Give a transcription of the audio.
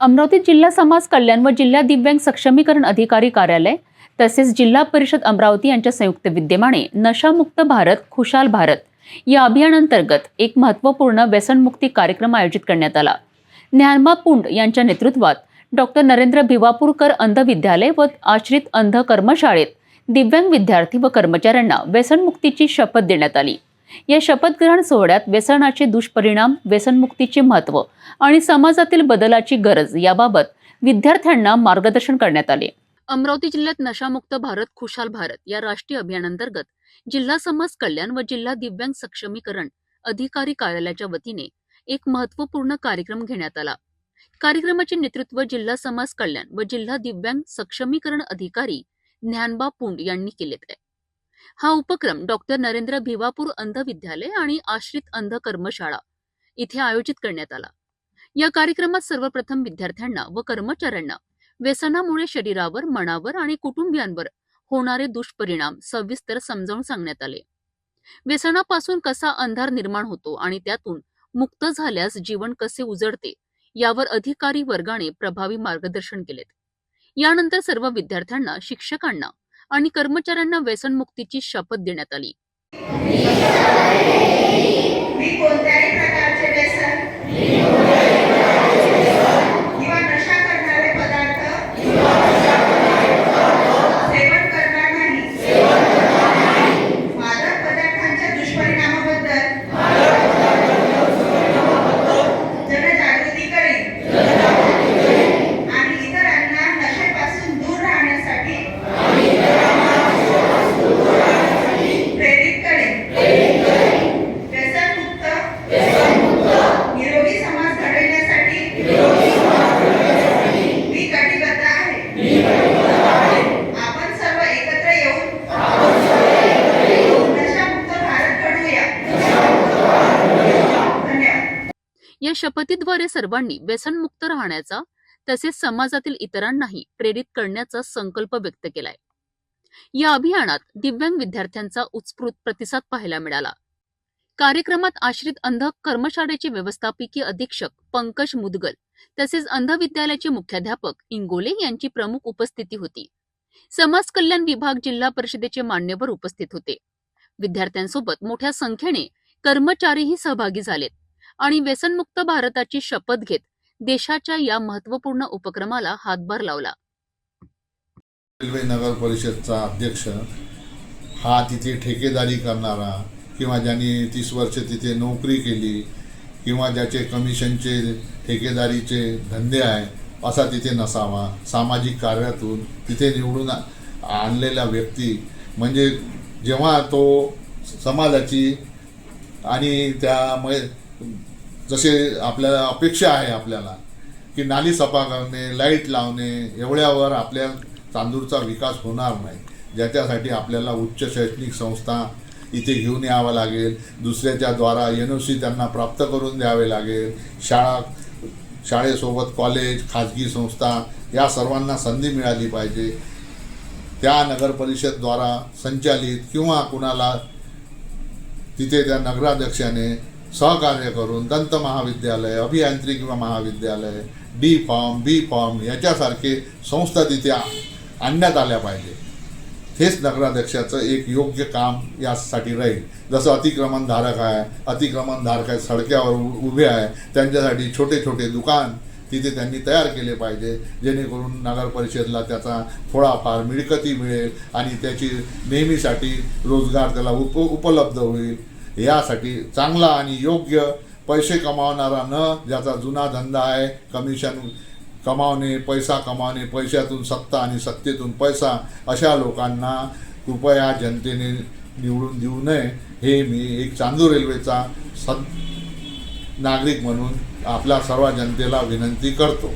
अमरावती जिल्हा समाज कल्याण व जिल्हा दिव्यांग सक्षमीकरण अधिकारी कार्यालय तसेच जिल्हा परिषद अमरावती यांच्या संयुक्त विद्यमाने नशामुक्त भारत खुशाल भारत या अभियानांतर्गत एक महत्त्वपूर्ण व्यसनमुक्ती कार्यक्रम आयोजित करण्यात आला. ज्ञानमा पुंड यांच्या नेतृत्वात डॉक्टर नरेंद्र भिवापूरकर अंध विद्यालय व आश्रित अंध कर्मशाळेत दिव्यांग विद्यार्थी व कर्मचाऱ्यांना व्यसनमुक्तीची शपथ देण्यात आली. या शपथग्रहण सोहळ्यात व्यसनाचे दुष्परिणाम व्यसनमुक्तीचे महत्त्व आणि समाजातील बदलाची गरज याबाबत विद्यार्थ्यांना मार्गदर्शन करण्यात आले. अमरावती जिल्ह्यात नशामुक्त भारत खुशाल भारत या राष्ट्रीय अभियानांतर्गत जिल्हा समाज कल्याण व जिल्हा दिव्यांग सक्षमीकरण अधिकारी कार्यालयाच्या वतीने एक महत्त्वपूर्ण कार्यक्रम घेण्यात आला. कार्यक्रमाचे नेतृत्व जिल्हा समाज कल्याण व जिल्हा दिव्यांग सक्षमीकरण अधिकारी ज्ञानबा पुंड यांनी केले. आहे हा उपक्रम डॉक्टर नरेंद्र भिवापूर अंध विद्यालय आणि आश्रित अंध कर्मशाळा इथे आयोजित करण्यात आला. या कार्यक्रमात सर्वप्रथम विद्यार्थ्यांना व कर्मचाऱ्यांना व्यसनामुळे शरीरावर मनावर आणि कुटुंबियांवर होणारे दुष्परिणाम सविस्तर समजावून सांगण्यात आले. व्यसनापासून कसा अंधार निर्माण होतो आणि त्यातून मुक्त झाल्यास जीवन कसे उजळते यावर अधिकारी वर्गाने प्रभावी मार्गदर्शन केलेत. यानंतर सर्व विद्यार्थ्यांना शिक्षकांना आणि कर्मचाऱ्यांना व्यसनमुक्तीची शपथ देण्यात आली मी कोणत्याही प्रकारचे व्यसन किंवा नशा करणारे पदार्थ सेवन करणार नाही मादक पदार्थांच्या दुष्परिणामाबद्दल जनजागृती करेन आणि इतरांना नशेपासून दूर राहण्यासाठी प्रेरित करेन व्यसनमुक्त निरोगी समाज घडविण्यासाठी मी कटिबद्ध आहे आपण सर्व एकत्र येऊन नशामुक्त भारत घडवूया धन्यवाद या शपथीद्वारे सर्वांनी व्यसनमुक्त राहण्याचा तसेच समाजातील इतरांनाही प्रेरित करण्याचा संकल्प व्यक्त केलाय. या अभियानात दिव्यांग विद्यार्थ्यांचा उत्स्फूर्त प्रतिसाद पाहायला मिळाला. कार्यक्रमात आश्रित अंध कर्मशाळेचे व्यवस्थापकीय अधीक्षक पंकज मुदगल तसेच अंध विद्यालयाचे मुख्याध्यापक इंगोले यांची प्रमुख उपस्थिती होती. समाज कल्याण विभाग जिल्हा परिषदेचे मान्यवर उपस्थित होते. विद्यार्थ्यांसोबत मोठ्या संख्येने कर्मचारीही सहभागी झालेत. आणि व्यसनमुक्त भारताची शपथ घेत देशाच्या या महत्त्वपूर्ण उपक्रमाला हातभार लावला. रेल्वे नगर परिषदचा अध्यक्ष हा तिथे ठेकेदारी करणारा किंवा ज्यांनी तीस वर्ष तिथे नोकरी केली किंवा ज्याचे कमिशनचे ठेकेदारीचे धंदे आहे असा तिथे नसावा. सामाजिक कार्यातून तिथे निवडून आणलेला व्यक्ती म्हणजे जेव्हा तो समाजाची आणि त्यामुळे जसे आपल्याला अपेक्षा आहे आपल्याला की नाली सफा करणे लाइट लावणे एवढ्यावर आपल्या तांदूरचा विकास होणार नाही. ज्याच्यासाठी आपल्याला उच्च शैक्षणिक संस्था इथे घेऊन यावं लागेल. दुसऱ्याच्या द्वारा एन ओ सी त्यांना प्राप्त करून द्यावे लागेल. शाळा शाळेसोबत कॉलेज खाजगी संस्था या सर्वांना संधी मिळाली पाहिजे. त्या नगरपरिषदद्वारा संचालित किंवा कुणाला तिथे त्या नगराध्यक्षाने सहकार्य करून दंत महाविद्यालय अभियांत्रिकी महाविद्यालय डी फॉर्म बी फॉर्म याच्यासारखे संस्था तिथे आणण्यात आल्या पाहिजे. हेच नगराध्यक्षाचं एक योग्य काम यासाठी राहील. जसं अतिक्रमणधारक आहे अतिक्रमणधारक आहे सडक्यावर उभे आहे त्यांच्यासाठी छोटे छोटे दुकान तिथे त्यांनी तयार केले पाहिजे जेणेकरून नगर परिषदला त्याचा थोडाफार मिळकती मिळेल आणि त्याची नेहमीसाठी रोजगार त्याला उप उपलब्ध होईल. यासाठी चांगला आणि योग्य पैसे कमावणारा न ज्याचा जुना धंदा आहे कमिशन कमावणे पैसा कमावणे पैशातून सत्ता आणि सत्तेतून पैसा अशा लोकांना कृपया जनतेने निवडून देऊ नये. हे मी एक चांदूर रेल्वेचा सद नागरिक म्हणून आपल्या सर्व जनतेला विनंती करतो.